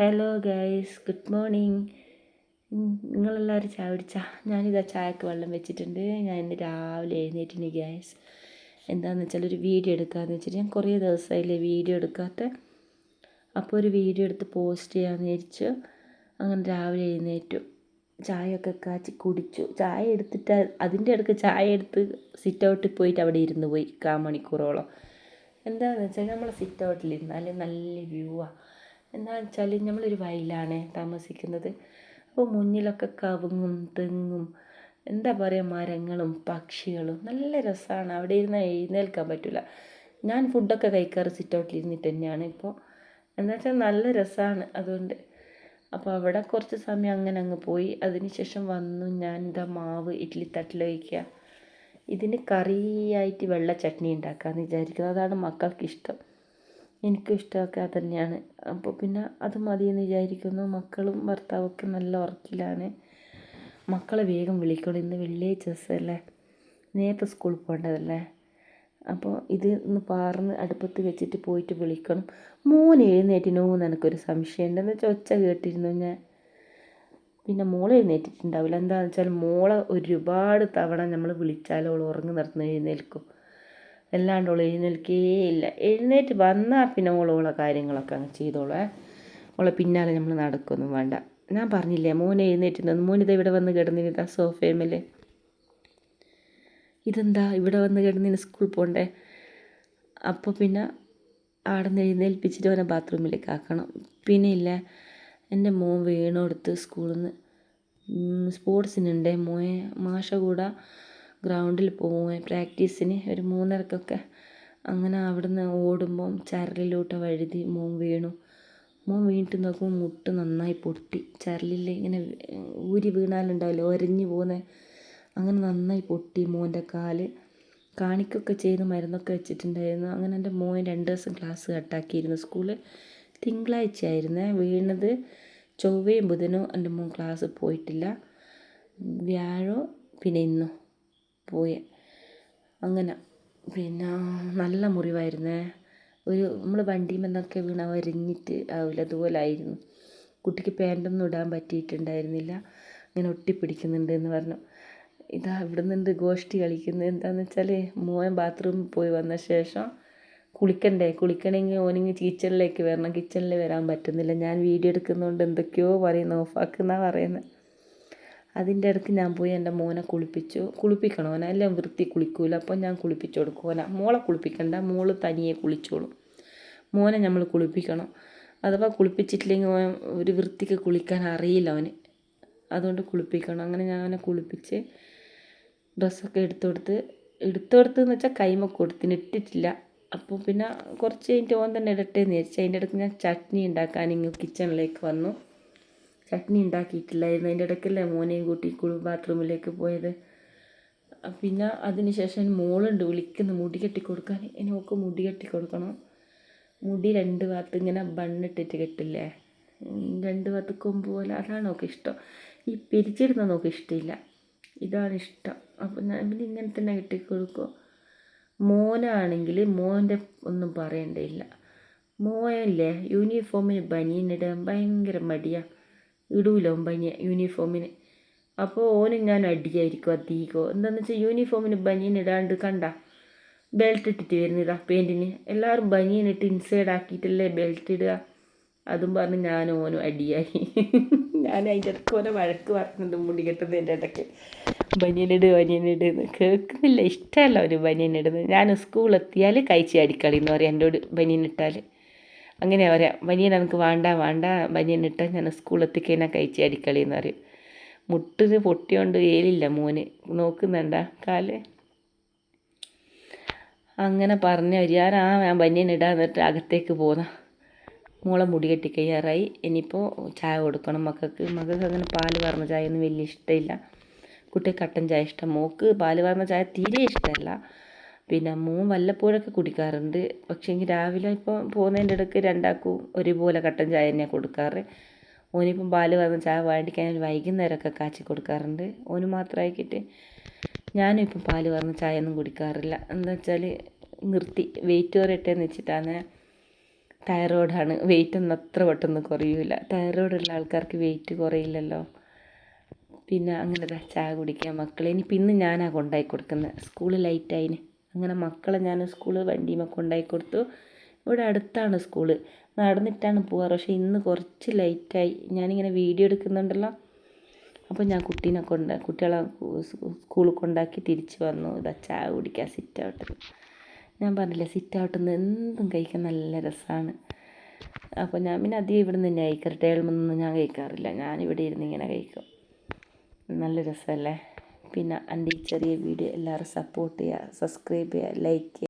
Hello guys good morning നിങ്ങളെല്ലാവരും ചായ കുടിച്ചാ? ഞാനിതാ ചായക്ക് വെള്ളം വെച്ചിട്ടുണ്ട്. ഞാൻ ഇന്ന് രാവിലെ എഴുന്നേറ്റിന് ഗൈസ് എന്താണെന്ന് വെച്ചാൽ ഒരു വീഡിയോ എടുക്കാമെന്ന് വെച്ചിട്ട് ഞാൻ കുറേ ദിവസമായില്ലേ വീഡിയോ എടുക്കാത്ത. അപ്പോൾ ഒരു വീഡിയോ എടുത്ത് പോസ്റ്റ് ചെയ്യാമെന്ന് വിചാരിച്ചു. അങ്ങനെ രാവിലെ എഴുന്നേറ്റു. ചായയൊക്കെ കാച്ചി കുടിച്ചു. ചായ എടുത്തിട്ട് അതിന്റെ ഇടയ്ക്ക് ചായ എടുത്ത് സിറ്റ് ഔട്ടിൽ പോയിട്ട് അവിടെ ഇരുന്ന് പോയി. കാ മണിക്കൂറോളം. എന്താണെന്ന് വെച്ചാൽ നമ്മൾ സിറ്റ് ഔട്ടിൽ ഇരുന്നാൽ നല്ല വ്യൂ ആണ് എന്താണെന്ന് വെച്ചാൽ നമ്മളൊരു വയലാണ് താമസിക്കുന്നത്. അപ്പോൾ മുന്നിലൊക്കെ കവുങ്ങും തെങ്ങും എന്താ പറയുക മരങ്ങളും പക്ഷികളും നല്ല രസമാണ് അവിടെ ഇരുന്ന് എഴുന്നേൽക്കാൻ പറ്റില്ല ഞാൻ ഫുഡൊക്കെ കഴിക്കാറ് സിറ്റ് ഔട്ടിൽ ഇരുന്നിട്ട് തന്നെയാണ്. ഇപ്പോൾ എന്താ വെച്ചാൽ നല്ല രസമാണ് അതുകൊണ്ട്. അപ്പോൾ അവിടെ കുറച്ച് സമയം അങ്ങനെ അങ്ങ് പോയി. അതിന് ശേഷം വന്നു ഞാൻ ഇതാ മാവ് ഇഡ്ഡലി തട്ടിൽ വയ്ക്കുക ഇതിന് കറിയായിട്ട് വെള്ള ചട്നി ഉണ്ടാക്കാമെന്ന് വിചാരിക്കുന്നത് അതാണ് മക്കൾക്ക് ഇഷ്ടം എനിക്കും ഇഷ്ടമൊക്കെ അത് തന്നെയാണ്. അപ്പോൾ പിന്നെ അത് മതിയെന്ന് വിചാരിക്കുന്നു. മക്കളും ഭർത്താവൊക്കെ നല്ല ഉറക്കിലാണ്. മക്കളെ വേഗം വിളിക്കണം ഇന്ന് വെള്ളിയാഴ്ച ദിവസമല്ലേ? നേരത്തെ സ്കൂളിൽ പോകേണ്ടതല്ലേ? അപ്പോൾ ഇത് ഒന്ന് പാർന്ന് അടുപ്പത്ത് വെച്ചിട്ട് പോയിട്ട് വിളിക്കണം. മോൻ എഴുന്നേറ്റിനോ എന്ന് എനിക്കൊരു സംശയം ഉണ്ടെന്ന് വെച്ചാൽ ഒച്ച കേട്ടിരുന്നു ഞാൻ. പിന്നെ മോളെ എഴുന്നേറ്റിട്ടുണ്ടാവില്ല. എന്താണെന്ന് വെച്ചാൽ മോളെ ഒരുപാട് തവണ നമ്മൾ വിളിച്ചാൽ അവൾ ഉറങ്ങി നിർത്തുന്ന എഴുന്നേൽക്കും. അല്ലാണ്ട് അവൾ എഴുന്നേൽക്കേ ഇല്ല എഴുന്നേറ്റ് വന്നാൽ പിന്നെ ഓൾ ഓളെ കാര്യങ്ങളൊക്കെ അങ്ങ് ചെയ്തോളേ ഓളെ പിന്നാലെ നമ്മൾ നടക്കൊന്നും വേണ്ട. ഞാൻ പറഞ്ഞില്ലേ മോനെ എഴുന്നേറ്റ് നിന്ന് മോനിത് ഇവിടെ വന്ന് കിടന്നിരുന്ന സോഫേമേൽ ഇതെന്താ ഇവിടെ വന്ന് കിടന്നിന് സ്കൂളിൽ പോകണ്ടേ അപ്പോൾ പിന്നെ അവിടെ നിന്ന് എഴുന്നേൽപ്പിച്ചിട്ട് അവനെ ബാത്റൂമിലേക്ക് ആക്കണം. പിന്നെ ഇല്ല എന്റെ മോൻ വീണെടുത്ത് സ്കൂളിൽ നിന്ന് സ്പോർട്സിനുണ്ട് മോയെ മാഷ കൂടെ ഗ്രൗണ്ടിൽ പോവുകയും പ്രാക്ടീസിന് ഒരു മൂന്നരക്കൊക്കെ അങ്ങനെ അവിടുന്ന് ഓടുമ്പം ചരലിലോട്ട് വഴുതി മോൻ വീണു. മോൻ വീണിട്ട് നോക്കുമ്പോൾ മുട്ട് നന്നായി പൊട്ടി. ചരലിൽ ഇങ്ങനെ ഊരി വീണാലുണ്ടാവില്ലേ ഒരഞ്ഞു പോകുന്ന അങ്ങനെ നന്നായി പൊട്ടി മോന്റെ കാൽ. കാണിക്കൊക്കെ ചെയ്ത് മരുന്നൊക്കെ വെച്ചിട്ടുണ്ടായിരുന്നു. അങ്ങനെ എന്റെ മോൻ രണ്ട് ദിവസം ക്ലാസ് കട്ടാക്കിയിരുന്നു. സ്കൂളിൽ തിങ്കളാഴ്ച ആയിരുന്നേ വീണത് ചൊവ്വയും ബുധനും എന്റെ മോൻ ക്ലാസ് പോയിട്ടില്ല. വ്യാഴോ പിന്നെ ഇന്നും? പോയി. അങ്ങനെ. പിന്നെ നല്ല മുറിവായിരുന്നേ. ഒരു നമ്മൾ വണ്ടിയിൽ നിന്നൊക്കെ വീണ വരിഞ്ഞിട്ട് ആവില്ല. അതുപോലെ ആയിരുന്നു കുട്ടിക്ക് പാന്റൊന്നും ഇടാൻ പറ്റിയിട്ടുണ്ടായിരുന്നില്ല. ഇങ്ങനെ ഒട്ടിപ്പിടിക്കുന്നുണ്ട് എന്ന് പറഞ്ഞു. ഇതാ ഇവിടെ നിന്നുണ്ട് ഗോഷ്ടി കളിക്കുന്നത് എന്താണെന്ന് വെച്ചാൽ മോൻ ബാത്റൂമിൽ പോയി വന്ന ശേഷം കുളിക്കണ്ടേ? കുളിക്കണമെങ്കിൽ ഓനിങ്ങ് കിച്ചണിലേക്ക് വരണം. കിച്ചണിൽ വരാൻ പറ്റുന്നില്ല. ഞാൻ വീഡിയോ എടുക്കുന്നതുകൊണ്ട് എന്തൊക്കെയോ പറയുന്നു. ഓഫാക്കുന്നാണ് പറയുന്നത് അതിന്റെ ഇടയ്ക്ക് ഞാൻ പോയി എന്റെ മോനെ കുളിപ്പിച്ചു. കുളിപ്പിക്കണം. ഓനെ എല്ലാം വൃത്തി കുളിക്കൂല. അപ്പോൾ ഞാൻ കുളിപ്പിച്ചു കൊടുക്കും. മോളെ കുളിപ്പിക്കണ്ട. മോൾ തനിയെ കുളിച്ചോളും. മോനെ നമ്മൾ കുളിപ്പിക്കണം. അഥവാ കുളിപ്പിച്ചിട്ടില്ലെങ്കിൽ ഓൻ ഒരു വൃത്തിക്ക് കുളിക്കാൻ അറിയില്ല അവന്. അതുകൊണ്ട് കുളിപ്പിക്കണം. അങ്ങനെ ഞാൻ അവനെ കുളിപ്പിച്ച് ഡ്രസ്സൊക്കെ എടുത്തു കൊടുത്ത്. എടുത്തു കൊടുത്തെന്ന് വെച്ചാൽ കൈമ കൊടുത്തിന് ഇട്ടിട്ടില്ല അപ്പോൾ പിന്നെ കുറച്ച് കഴിഞ്ഞിട്ട് ഓൻ തന്നെ ഇടട്ടെ എന്ന് വിചാരിച്ചു അതിന്റെ ഇടയ്ക്ക് ഞാൻ ചട്നി ഉണ്ടാക്കാൻ ഇങ്ങ് കിച്ചണിലേക്ക് വന്നു. ചട്നി ഉണ്ടാക്കിയിട്ടില്ലായിരുന്നു. അതിന്റെ ഇടയ്ക്കല്ലേ മോനെയും കൂട്ടി കുളി ബാത്റൂമിലേക്ക് പോയത്. പിന്നെ അതിന് ശേഷം മോളുണ്ട് വിളിക്കുന്നു മുടി കെട്ടി കൊടുക്കാൻ ഇനി ഓക്ക് മുടി കെട്ടി കൊടുക്കണം മുടി രണ്ട് ഭാഗത്ത് ഇങ്ങനെ ബണ്ണിട്ടിട്ട് കെട്ടില്ലേ? രണ്ട് ഭാഗത്ത് കൊമ്പ് പോലെ. അതാണ് ഓക്ക് ഇഷ്ടം. ഈ പിരിച്ചിരുന്ന നോക്ക് ഇഷ്ടമില്ല. ഇതാണ് ഇഷ്ടം. അപ്പം ഞാൻ പിന്നെ ഇങ്ങനെ തന്നെ കെട്ടി കൊടുക്കും മോനാണെങ്കിൽ മോന്റെ ഒന്നും പറയേണ്ടതില്ല മോയല്ലേ യൂണിഫോമിന് ബനിയനിടാൻ ഭയങ്കര മടിയാണ് ഇടൂല ബനിയ യൂണിഫോമിന് അപ്പോൾ ഞാൻ അടിയായിരിക്കും അധികോ എന്താണെന്ന് വെച്ചാൽ യൂണിഫോമിന് ബനിയൻ ഇടാണ്ട് കണ്ട ബെൽറ്റ് ഇട്ടിട്ട് വരുന്നതാ പേന്റിന് എല്ലാവരും ബനിയൻ ഇട്ട് ഇൻസൈഡ് ആക്കിയിട്ടല്ലേ ബെൽറ്റ് ഇടുക. അതും പറഞ്ഞ് ഞാൻ ഓനും അടിയായി. ഞാൻ അതിന്റെ ഇടയ്ക്ക് ഓനെ വഴക്ക് പറഞ്ഞത് മുടി കെട്ടുന്നതിന്റെ ഇടയ്ക്ക്. ബനിയനിട് ബനിയനിട് എന്ന് കേൾക്കുന്നില്ല. ഇഷ്ടമല്ല ഒരു ബനിയനിടുന്നത് ഞാൻ സ്കൂളെത്തിയാൽ കഴിച്ച് അടിക്കളി എന്ന് പറയും എന്റെ ബനിയൻ ഇട്ടാൽ അങ്ങനെ പറയാം ബനിയൻ എനിക്ക് വേണ്ട വേണ്ട ബനിയൻ ഇട്ട ഞാൻ സ്കൂളെത്തിക്കഴിഞ്ഞാൽ കഴിച്ച് അടിക്കളി എന്ന് പറയും. മുട്ടിന് പൊട്ടിയോണ്ട് ഏലില്ല മോന്. നോക്കുന്നുണ്ട കാൽ? അങ്ങനെ പറഞ്ഞ ഞാൻ ആ ഞാൻ ബനിയൻ ഇടാൻ എന്നിട്ട് അകത്തേക്ക് പോന്ന. മോളെ മുടി കെട്ടി കഴിയാറായി ഇനിയിപ്പോൾ ചായ കൊടുക്കണം മക്കൾക്ക്. മക്കൾക്ക് അങ്ങനെ പാൽ പറഞ്ഞ ചായ ഒന്നും വലിയ ഇഷ്ടമില്ല. കുട്ടി കട്ടൻ ചായ ഇഷ്ടം. മോക്ക് പാൽ പറഞ്ഞ ചായ തീരെ ഇഷ്ടമല്ല. പിന്നെ മൂ വല്ലപ്പോഴൊക്കെ കുടിക്കാറുണ്ട്. പക്ഷേ എങ്കിൽ രാവിലെ ഇപ്പോൾ പോകുന്നതിന്റെ ഇടയ്ക്ക് രണ്ടാൾക്കും ഒരുപോലെ കട്ടൻ ചായ തന്നെയാണ് കൊടുക്കാറ്. ഓനിപ്പം പാൽ വന്ന് ചായ വേണ്ടിക്കാൻ വൈകുന്നേരമൊക്കെ കാച്ചി കൊടുക്കാറുണ്ട്. ഓന് മാത്രമാക്കിയിട്ട് ഞാനും ഇപ്പം പാൽ വന്ന് ചായ ഒന്നും കുടിക്കാറില്ല. എന്താ വെച്ചാൽ നിർത്തി വെയിറ്റ് കുറയട്ടെ എന്ന് വെച്ചിട്ടാണ് തൈറോയിഡാണ് വെയിറ്റ് ഒന്നും അത്ര പെട്ടെന്ന് കുറയില്ല തൈറോയിഡുള്ള ആൾക്കാർക്ക് വെയിറ്റ് കുറയില്ലല്ലോ. പിന്നെ അങ്ങനെ ചായ കുടിക്കാൻ മക്കളെ. ഇനി പിന്നെ ഞാനാണ് കൊണ്ടായി കൊടുക്കുന്നത്. സ്കൂൾ ലൈറ്റായിന് അങ്ങനെ മക്കളെ ഞാൻ സ്കൂൾ വണ്ടിയുമേ കൊണ്ടായി കൊടുത്തു. ഇവിടെ അടുത്താണ് സ്കൂൾ. നടന്നിട്ടാണ് പോവാറ്. പക്ഷേ ഇന്ന് കുറച്ച് ലേറ്റായി. ഞാനിങ്ങനെ വീഡിയോ എടുക്കുന്നുണ്ടല്ലോ. അപ്പോൾ ഞാൻ കുട്ടീനെ കൊണ്ട് കുട്ടികളെ സ്കൂളിൽ കൊണ്ടാക്കി തിരിച്ച് വന്നു. ഇതാ ചായ കുടിക്കാൻ സിറ്റ് ഔട്ടിൽ ഞാൻ പറഞ്ഞില്ലേ സിറ്റ് ഔട്ടിൽ നിന്ന് എന്തും കഴിക്കാൻ നല്ല രസമാണ്. അപ്പോൾ ഞാൻ പിന്നെ അധികം ഇവിടെ നിന്ന് തന്നെ കഴിക്കാറ് ടേബിളിൽ ഞാൻ കഴിക്കാറില്ല. ഞാനിവിടെ ഇരുന്ന് ഇങ്ങനെ കഴിക്കും. നല്ല രസമല്ലേ? പിന്നെ എന്റെ ഈ ചെറിയ വീഡിയോ എല്ലാവരും സപ്പോർട്ട് ചെയ്യുക സബ്സ്ക്രൈബ് ചെയ്യുക ലൈക്ക് ചെയ്യുക.